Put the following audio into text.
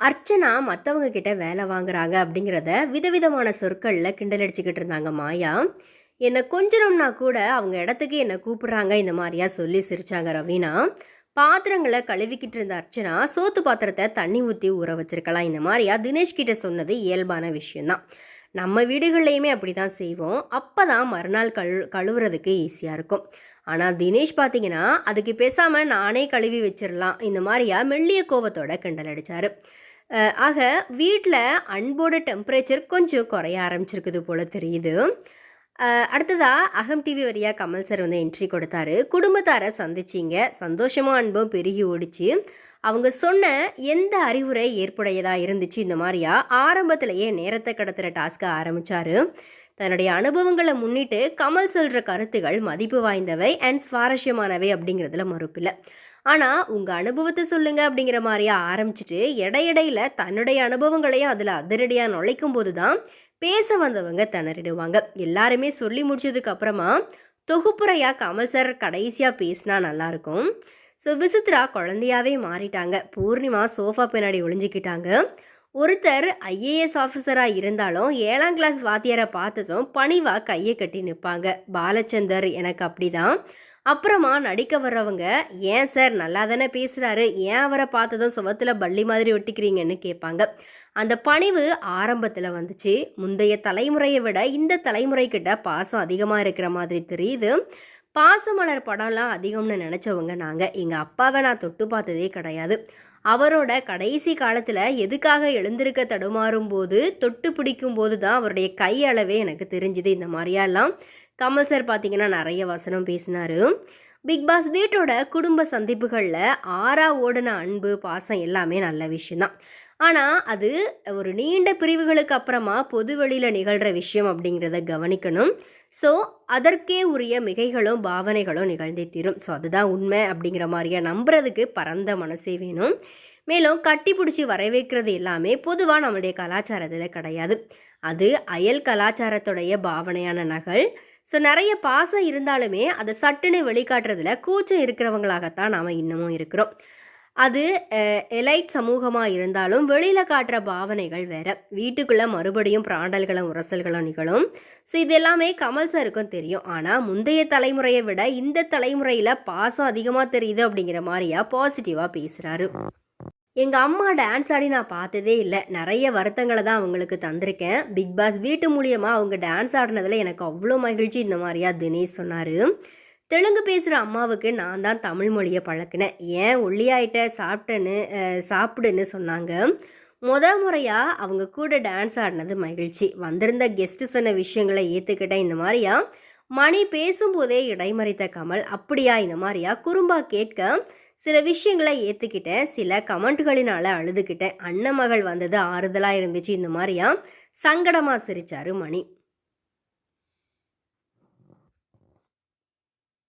அர்ச்சனா மற்றவங்க கிட்ட வேலை வாங்குறாங்க அப்படிங்கிறத விதவிதமான சொற்களில் கிண்டல் அடிச்சுக்கிட்டு இருந்தாங்க மாயா. என்னை கொஞ்சம்னா கூட அவங்க இடத்துக்கு என்னை கூப்பிடுறாங்க இந்த மாதிரியா சொல்லி சிரிச்சாங்க ரவீனா. பாத்திரங்களை கழுவிக்கிட்டு இருந்த அர்ச்சனா சோத்து பாத்திரத்தை தண்ணி ஊற்றி ஊற வச்சிருக்கலாம். இந்த மாதிரியா தினேஷ் கிட்ட சொன்னது இயல்பான விஷயம்தான். நம்ம வீடுகள்லையுமே அப்படி தான் செய்வோம். அப்போ தான் மறுநாள் கழு கழுவுறதுக்கு ஈஸியாக இருக்கும். ஆனால் தினேஷ் பார்த்தீங்கன்னா அதுக்கு பேசாமல் நானே கழுவி வச்சிடலாம் இந்த மாதிரியா மெல்லிய கோவத்தோட கிண்டல் அடித்தார் ஆக வீட்டில் அன்போட டெம்பரேச்சர் கொஞ்சம் குறைய ஆரம்பிச்சிருக்குது போல் தெரியுது. அடுத்ததாக அகம் டிவி வழியா கமல் சார் வந்து என்ட்ரி கொடுத்தாரு. குடும்பத்தாரை சந்திச்சிங்க. சந்தோஷமாக அன்பும் பெருகி ஓடிச்சு. அவங்க சொன்ன எந்த அறிவுரை ஏற்புடையதாக இருந்துச்சு இந்த மாதிரியா? ஆரம்பத்திலேயே நேரத்தை கடத்துகிற டாஸ்க்கை ஆரம்பித்தார் தன்னுடைய அனுபவங்களை முன்னிட்டு கமல் சொல்கிற கருத்துகள் மதிப்பு வாய்ந்தவை அண்ட் சுவாரஸ்யமானவை அப்படிங்கிறதுல மறுப்பில்லை ஆனால் உங்கள் அனுபவத்தை சொல்லுங்க அப்படிங்கிற மாதிரியா ஆரம்பிச்சிட்டு இடையிடையில் தன்னுடைய அனுபவங்களையும் அதில் அதிரடியாக நுழைக்கும் போது தான் பேச வந்தவங்க திணறிடுவாங்க. எல்லாருமே சொல்லி முடிச்சதுக்கு அப்புறமா கமல் சார் கடைசியாக பேசினா நல்லாயிருக்கும் ஸோ விசித்ரா குழந்தையாவே மாறிட்டாங்க. பூர்ணிமா சோஃபா பின்னாடி ஒளிஞ்சிக்கிட்டாங்க. ஒருத்தர் ஐஏஎஸ் ஆஃபீஸராக இருந்தாலும் ஏழாம் கிளாஸ் வாத்தியாரை பார்த்ததும் பணிவாக கையை கட்டி நிற்பாங்க பாலச்சந்தர் எனக்கு அப்படிதான். அப்புறமா நடிக்க வர்றவங்க ஏன் சார் நல்லா தானே பேசுகிறாரு ஏன் அவரை பார்த்ததும் சுவத்தில் பள்ளி மாதிரி ஒட்டிக்கிறீங்கன்னு கேட்பாங்க. அந்த பணிவு ஆரம்பத்தில் வந்துச்சு. முந்தைய தலைமுறையை விட இந்த தலைமுறைக்கிட்ட பாசம் அதிகமாக இருக்கிற மாதிரி தெரியுது. பாசமலர் படம்லாம் அதிகம்னு நினச்சவங்க நாங்கள் எங்கள் அப்பாவை நான் தொட்டு பார்த்ததே கிடையாது. அவரோட கடைசி காலத்தில் எதுக்காக எழுந்திருக்க தடுமாறும் போது தொட்டு பிடிக்கும் போது தான் அவருடைய கை அளவே எனக்கு தெரிஞ்சுது. இந்த மாதிரியெல்லாம் கமல் சார் பார்த்தீங்கன்னா நிறைய வசனம் பேசினாரு. பிக் பாஸ் வீட்டோட குடும்ப சந்திப்புகளில் ஆறா ஓடின அன்பு பாசம் எல்லாமே நல்ல விஷயந்தான் ஆனால் அது ஒரு நீண்ட பிரிவுகளுக்கு அப்புறமா பொது வெளியில் நிகழ்கிற விஷயம் அப்படிங்கிறத கவனிக்கணும். ஸோ அதற்கே உரிய மிகைகளும் பாவனைகளும் நிகழ்ந்தே தீரும். ஸோ அதுதான் உண்மை அப்படிங்கிற மாதிரியா நம்புறதுக்கு பரந்த மனசே வேணும். மேலும் கட்டி பிடிச்சி வரவேற்கிறது எல்லாமே பொதுவாக நம்மளுடைய கலாச்சாரத்தில் கிடையாது. அது அயல் கலாச்சாரத்துடைய பாவனையான நகல். ஸோ நிறைய பாசம் இருந்தாலுமே அதை சட்டுன்னு வெளிக்காட்டுறதுல கூச்சம் இருக்கிறவங்களாகத்தான் நாம் இன்னமும் இருக்கிறோம். அது எலைட் சமூகமாக இருந்தாலும் வெளியில் காட்டுற பாவனைகள் வேற. வீட்டுக்குள்ளே மறுபடியும் பிராண்டல்களும் உரசல்களும் நிகழும். ஸோ இது எல்லாமே கமல் சாருக்கும் தெரியும். ஆனால் முந்தைய தலைமுறையை விட இந்த தலைமுறையில் பாசம் அதிகமாக தெரியுது அப்படிங்கிற மாதிரியா பாசிட்டிவாக பேசுகிறாரு எங்கள் அம்மா டான்ஸ் ஆடி நான் பார்த்ததே இல்லை. நிறைய வருத்தங்களை தான் அவங்களுக்கு தந்திருக்கேன். பிக் பாஸ் வீட்டு மூலியமாக அவங்க டான்ஸ் ஆடினதில் எனக்கு அவ்வளோ மகிழ்ச்சி இந்த மாதிரியா தினேஷ் சொன்னார். தெலுங்கு பேசுகிற அம்மாவுக்கு நான் தான் தமிழ் மொழியை பழக்கினேன். ஏன் ஒல்லியாயிட்ட சாப்பிட்டேன்னு சாப்பிடுன்னு சொன்னாங்க. முத முறையாக அவங்க கூட டான்ஸ் ஆடினது மகிழ்ச்சி. வந்திருந்த கெஸ்ட்டு சொன்ன விஷயங்களை ஏற்றுக்கிட்டேன் இந்த மாதிரியா? மணி பேசும்போதே இடைமறித்த கமல் அப்படியா இந்த மாதிரியா குறும்பா கேட்க சில விஷயங்களை ஏற்றுக்கிட்டேன் சில கமெண்ட்டுகளினால் அழுதுகிட்டேன். அண்ணன் மகள் வந்தது ஆறுதலாக இருந்துச்சு. இந்த மாதிரியா? சங்கடமாக சிரிச்சாரு மணி.